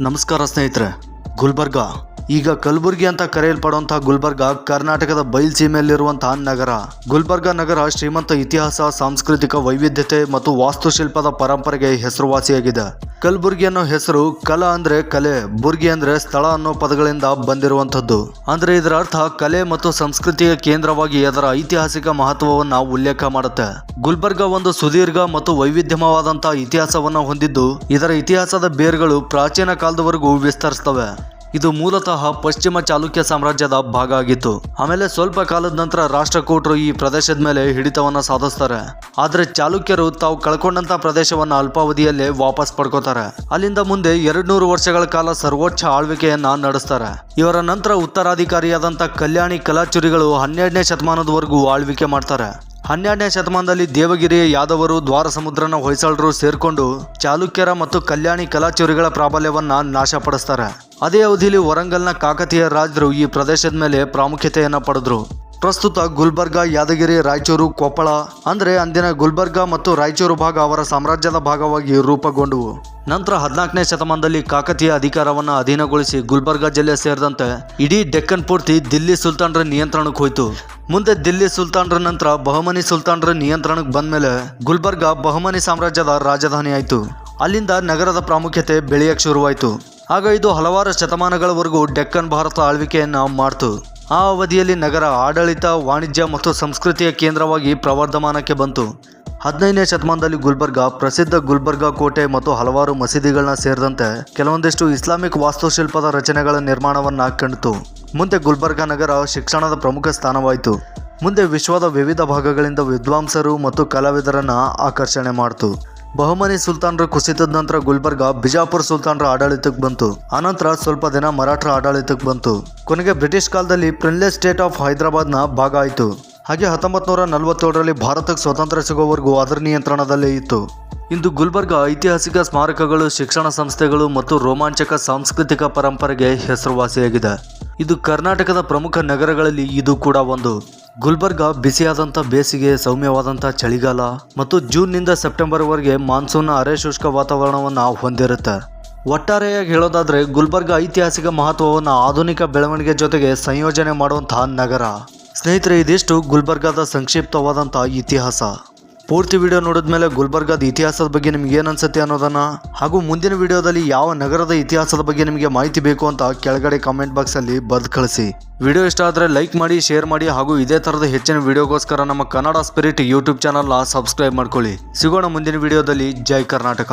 ನಮಸ್ಕಾರ ಸ್ನೇಹಿತರೆ. ಗುಲ್ಬರ್ಗ. ಈಗ ಕಲಬುರ್ಗಿ ಅಂತ ಕರೆಯಲ್ಪಡುವಂತಹ ಗುಲ್ಬರ್ಗ, ಕರ್ನಾಟಕದ ಬಯಲ್ಸೀಮೆಯಲ್ಲಿರುವಂತಹ ನಗರ. ಗುಲ್ಬರ್ಗ ನಗರ ಶ್ರೀಮಂತ ಇತಿಹಾಸ, ಸಾಂಸ್ಕೃತಿಕ ವೈವಿಧ್ಯತೆ ಮತ್ತು ವಾಸ್ತುಶಿಲ್ಪದ ಪರಂಪರೆಗೆ ಹೆಸರುವಾಸಿಯಾಗಿದೆ. ಕಲಬುರ್ಗಿ ಅನ್ನೋ ಹೆಸರು ಕಲ ಅಂದ್ರೆ ಕಲೆ, ಬುರ್ಗಿ ಅಂದ್ರೆ ಸ್ಥಳ ಅನ್ನೋ ಪದಗಳಿಂದ ಬಂದಿರುವಂತದ್ದು ಅಂದ್ರೆ ಇದರ ಅರ್ಥ ಕಲೆ ಮತ್ತು ಸಂಸ್ಕೃತಿಯ ಕೇಂದ್ರವಾಗಿ ಅದರ ಐತಿಹಾಸಿಕ ಮಹತ್ವವನ್ನು ಉಲ್ಲೇಖ ಮಾಡುತ್ತೆ. ಗುಲ್ಬರ್ಗ ಒಂದು ಸುದೀರ್ಘ ಮತ್ತು ವೈವಿಧ್ಯಮವಾದಂತಹ ಇತಿಹಾಸವನ್ನು ಹೊಂದಿದ್ದು, ಇದರ ಇತಿಹಾಸದ ಬೇರುಗಳು ಪ್ರಾಚೀನ ಕಾಲದವರೆಗೂ ವಿಸ್ತರಿಸ್ತವೆ. ಇದು ಮೂಲತಃ ಪಶ್ಚಿಮ ಚಾಲುಕ್ಯ ಸಾಮ್ರಾಜ್ಯದ ಭಾಗ ಆಗಿತ್ತು. ಆಮೇಲೆ ಸ್ವಲ್ಪ ಕಾಲದ ನಂತರ ರಾಷ್ಟ್ರಕೂಟರು ಈ ಪ್ರದೇಶದ ಮೇಲೆ ಹಿಡಿತವನ್ನ ಸಾಧಿಸ್ತಾರೆ. ಆದ್ರೆ ಚಾಲುಕ್ಯರು ತಾವು ಕಳ್ಕೊಂಡಂತ ಪ್ರದೇಶವನ್ನ ಅಲ್ಪಾವಧಿಯಲ್ಲೇ ವಾಪಸ್ ಪಡ್ಕೋತಾರೆ. ಅಲ್ಲಿಂದ ಮುಂದೆ ಎರಡ್ ನೂರು ವರ್ಷಗಳ ಕಾಲ ಸರ್ವೋಚ್ಚ ಆಳ್ವಿಕೆಯನ್ನ ನಡೆಸ್ತಾರೆ. ಇವರ ನಂತರ ಉತ್ತರಾಧಿಕಾರಿಯಾದಂತ ಕಲ್ಯಾಣಿ ಕಲಾಚುರಿಗಳು ಹನ್ನೆರಡನೇ ಶತಮಾನದವರೆಗೂ ಆಳ್ವಿಕೆ ಮಾಡ್ತಾರೆ. ಹನ್ನೆರಡನೇ ಶತಮಾನದಲ್ಲಿ ದೇವಗಿರಿಯ ಯಾದವರು ದ್ವಾರ ಸಮುದ್ರನ ಹೊಯ್ಸಳರು ಸೇರ್ಕೊಂಡು ಚಾಲುಕ್ಯರ ಮತ್ತು ಕಲ್ಯಾಣಿ ಕಲಾಚೋರಿಗಳ ಪ್ರಾಬಲ್ಯವನ್ನ ನಾಶಪಡಿಸ್ತಾರೆ. ಅದೇ ಅವಧಿಯಲ್ಲಿ ವರಂಗಲ್ನ ಕಾಕತೀಯ ರಾಜರು ಈ ಪ್ರದೇಶದ ಮೇಲೆ ಪ್ರಾಮುಖ್ಯತೆಯನ್ನು ಪಡೆದ್ರು. ಪ್ರಸ್ತುತ ಗುಲ್ಬರ್ಗ, ಯಾದಗಿರಿ, ರಾಯಚೂರು, ಕೊಪ್ಪಳ, ಅಂದರೆ ಅಂದಿನ ಗುಲ್ಬರ್ಗ ಮತ್ತು ರಾಯಚೂರು ಭಾಗ ಅವರ ಸಾಮ್ರಾಜ್ಯದ ಭಾಗವಾಗಿ ರೂಪುಗೊಂಡವು. ನಂತರ ಹದಿನಾಲ್ಕನೇ ಶತಮಾನದಲ್ಲಿ ಕಾಕತೀಯ ಅಧಿಕಾರವನ್ನ ಅಧೀನಗೊಳಿಸಿ ಗುಲ್ಬರ್ಗಾ ಜಿಲ್ಲೆ ಸೇರಿದಂತೆ ಇಡೀ ಡೆಕ್ಕನ್ ಪೂರ್ತಿ ದಿಲ್ಲಿ ಸುಲ್ತಾನರ ನಿಯಂತ್ರಣಕ್ಕೆ ಹೋಯಿತು. ಮುಂದೆ ದಿಲ್ಲಿ ಸುಲ್ತಾನರ ನಂತರ ಬಹಮನಿ ಸುಲ್ತಾನರ ನಿಯಂತ್ರಣಕ್ಕೆ ಬಂದ ಮೇಲೆ ಗುಲ್ಬರ್ಗಾ ಬಹುಮನಿ ಸಾಮ್ರಾಜ್ಯದ ರಾಜಧಾನಿ ಆಯಿತು ಅಲ್ಲಿಂದ ನಗರದ ಪ್ರಾಮುಖ್ಯತೆ ಬೆಳೆಯಕ್ಕೆ ಶುರುವಾಯಿತು. ಆಗ ಇದು ಹಲವಾರು ಶತಮಾನಗಳವರೆಗೂ ಡೆಕ್ಕನ್ ಭಾರತ ಆಳ್ವಿಕೆಯನ್ನು ಮಾಡ್ತು. ಆ ಅವಧಿಯಲ್ಲಿ ನಗರ ಆಡಳಿತ, ವಾಣಿಜ್ಯ ಮತ್ತು ಸಂಸ್ಕೃತಿಯ ಕೇಂದ್ರವಾಗಿ ಪ್ರವರ್ಧಮಾನಕ್ಕೆ ಬಂತು. ಹದಿನೈದನೇ ಶತಮಾನದಲ್ಲಿ ಗುಲ್ಬರ್ಗ, ಪ್ರಸಿದ್ಧ ಗುಲ್ಬರ್ಗಾ ಕೋಟೆ ಮತ್ತು ಹಲವಾರು ಮಸೀದಿಗಳನ್ನ ಸೇರಿದಂತೆ ಕೆಲವೊಂದಿಷ್ಟು ಇಸ್ಲಾಮಿಕ್ ವಾಸ್ತುಶಿಲ್ಪದ ರಚನೆಗಳ ನಿರ್ಮಾಣವನ್ನ ಕಂಡಿತು. ಮುಂದೆ ಗುಲ್ಬರ್ಗ ನಗರ ಶಿಕ್ಷಣದ ಪ್ರಮುಖ ಸ್ಥಾನವಾಯಿತು. ಮುಂದೆ ವಿಶ್ವದ ವಿವಿಧ ಭಾಗಗಳಿಂದ ವಿದ್ವಾಂಸರು ಮತ್ತು ಕಲಾವಿದರನ್ನ ಆಕರ್ಷಣೆ ಮಾಡಿತು. ಬಹುಮನಿ ಸುಲ್ತಾನರು ಕುಸಿತದ ನಂತರ ಗುಲ್ಬರ್ಗ, ಬಿಜಾಪುರ್ ಸುಲ್ತಾನರ ಆಡಳಿತಕ್ಕೆ ಬಂತು. ಆನಂತರ ಸ್ವಲ್ಪ ದಿನ ಮರಾಠರ ಆಡಳಿತಕ್ಕೆ ಬಂತು. ಕೊನೆಗೆ ಬ್ರಿಟಿಷ್ ಕಾಲದಲ್ಲಿ ಪ್ರಿನ್ಲೆ ಸ್ಟೇಟ್ ಆಫ್ ಹೈದರಾಬಾದ್ನ ಭಾಗ ಆಯಿತು. ಹಾಗೆ ಹತ್ತೊಂಬತ್ತು ನೂರ ನಲವತ್ತೇಳರಲ್ಲಿ ಭಾರತಕ್ಕೆ ಸ್ವಾತಂತ್ರ್ಯ ಸಿಗೋವರೆಗೂ ಅದರ ನಿಯಂತ್ರಣದಲ್ಲೇ ಇತ್ತು. ಇಂದು ಗುಲ್ಬರ್ಗ ಐತಿಹಾಸಿಕ ಸ್ಮಾರಕಗಳು, ಶಿಕ್ಷಣ ಸಂಸ್ಥೆಗಳು ಮತ್ತು ರೋಮಾಂಚಕ ಸಾಂಸ್ಕೃತಿಕ ಪರಂಪರೆಗೆ ಹೆಸರುವಾಸಿಯಾಗಿದೆ. ಇದು ಕರ್ನಾಟಕದ ಪ್ರಮುಖ ನಗರಗಳಲ್ಲಿ ಇದು ಕೂಡ ಒಂದು. ಗುಲ್ಬರ್ಗ ಬಿಸಿಯಾದಂಥ ಬೇಸಿಗೆ, ಸೌಮ್ಯವಾದಂಥ ಚಳಿಗಾಲ ಮತ್ತು ಜೂನ್ನಿಂದ ಸೆಪ್ಟೆಂಬರ್ವರೆಗೆ ಮಾನ್ಸೂನ್ನ ಅರೆ ಶುಷ್ಕ ವಾತಾವರಣವನ್ನು ಹೊಂದಿರುತ್ತೆ. ಒಟ್ಟಾರೆಯಾಗಿ ಹೇಳೋದಾದರೆ ಗುಲ್ಬರ್ಗ ಐತಿಹಾಸಿಕ ಮಹತ್ವವನ್ನು ಆಧುನಿಕ ಬೆಳವಣಿಗೆ ಜೊತೆಗೆ ಸಂಯೋಜನೆ ಮಾಡುವಂತಹ ನಗರ. ಸ್ನೇಹಿತರೆ, ಇದಿಷ್ಟು ಗುಲ್ಬರ್ಗಾದ ಸಂಕ್ಷಿಪ್ತವಾದಂಥ ಇತಿಹಾಸ. ಪೂರ್ತಿ ವಿಡಿಯೋ ನೋಡಿದ್ಮೇಲೆ ಗುಲ್ಬರ್ಗಾದ ಇತಿಹಾಸದ ಬಗ್ಗೆ ನಿಮ್ಗೆ ಏನು ಅನ್ಸುತ್ತೆ ಅನ್ನೋದನ್ನ, ಹಾಗೂ ಮುಂದಿನ ವಿಡಿಯೋದಲ್ಲಿ ಯಾವ ನಗರದ ಇತಿಹಾಸದ ಬಗ್ಗೆ ನಿಮಗೆ ಮಾಹಿತಿ ಬೇಕು ಅಂತ ಕೆಳಗಡೆ ಕಾಮೆಂಟ್ ಬಾಕ್ಸಲ್ಲಿ ಬರೆದು ಕಳಿಸಿ. ವಿಡಿಯೋ ಇಷ್ಟ ಆದರೆ ಲೈಕ್ ಮಾಡಿ, ಶೇರ್ ಮಾಡಿ, ಹಾಗೂ ಇದೇ ಥರದ ಹೆಚ್ಚಿನ ವಿಡಿಯೋಗೋಸ್ಕರ ನಮ್ಮ ಕನ್ನಡ ಸ್ಪಿರಿಟ್ ಯೂಟ್ಯೂಬ್ ಚಾನಲ್ನ ಸಬ್ಸ್ಕ್ರೈಬ್ ಮಾಡ್ಕೊಳ್ಳಿ. ಸಿಗೋಣ ಮುಂದಿನ ವಿಡಿಯೋದಲ್ಲಿ. ಜೈ ಕರ್ನಾಟಕ.